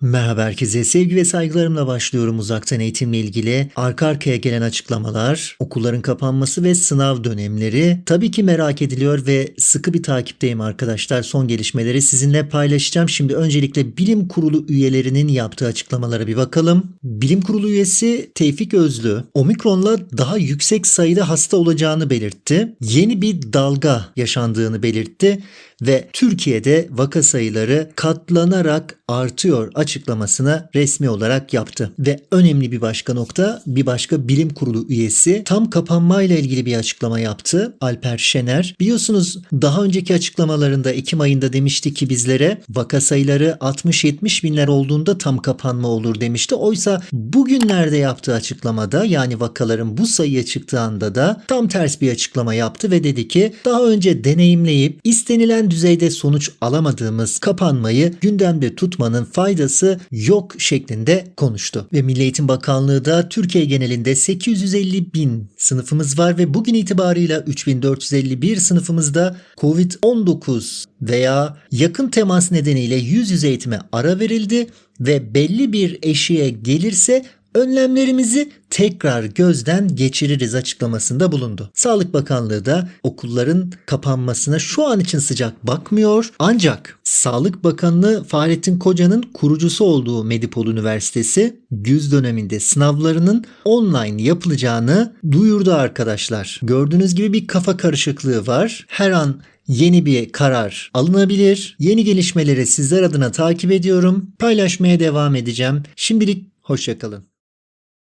Merhaba herkese. Sevgi ve saygılarımla başlıyorum uzaktan eğitimle ilgili. Arka arkaya gelen açıklamalar, okulların kapanması ve sınav dönemleri tabii ki merak ediliyor ve sıkı bir takipteyim arkadaşlar. Son gelişmeleri sizinle paylaşacağım. Şimdi öncelikle bilim kurulu üyelerinin yaptığı açıklamalara bir bakalım. Bilim kurulu üyesi Tevfik Özlü, omikronla daha yüksek sayıda hasta olacağını belirtti. Yeni bir dalga yaşandığını belirtti ve Türkiye'de vaka sayıları katlanarak artıyor açıklamasını resmi olarak yaptı. Ve önemli bir başka nokta bir başka bilim kurulu üyesi tam kapanmayla ilgili bir açıklama yaptı. Alper Şener. Biliyorsunuz daha önceki açıklamalarında Ekim ayında demişti ki bizlere vaka sayıları 60-70 binler olduğunda tam kapanma olur demişti. Oysa bugünlerde yaptığı açıklamada yani vakaların bu sayıya çıktığı anda da tam ters bir açıklama yaptı ve dedi ki daha önce deneyimleyip istenilen düzeyde sonuç alamadığımız kapanmayı gündemde tutmanın faydası yok şeklinde konuştu. Ve Milli Eğitim Bakanlığı da Türkiye genelinde 850 bin sınıfımız var ve bugün itibarıyla 3451 sınıfımızda COVID-19 veya yakın temas nedeniyle yüz yüze eğitime ara verildi ve belli bir eşiğe gelirse önlemlerimizi tekrar gözden geçiririz açıklamasında bulundu. Sağlık Bakanlığı da okulların kapanmasına şu an için sıcak bakmıyor. Ancak Sağlık Bakanlığı Fahrettin Koca'nın kurucusu olduğu Medipol Üniversitesi güz döneminde sınavlarının online yapılacağını duyurdu arkadaşlar. Gördüğünüz gibi bir kafa karışıklığı var. Her an yeni bir karar alınabilir. Yeni gelişmeleri sizler adına takip ediyorum. Paylaşmaya devam edeceğim. Şimdilik hoşçakalın.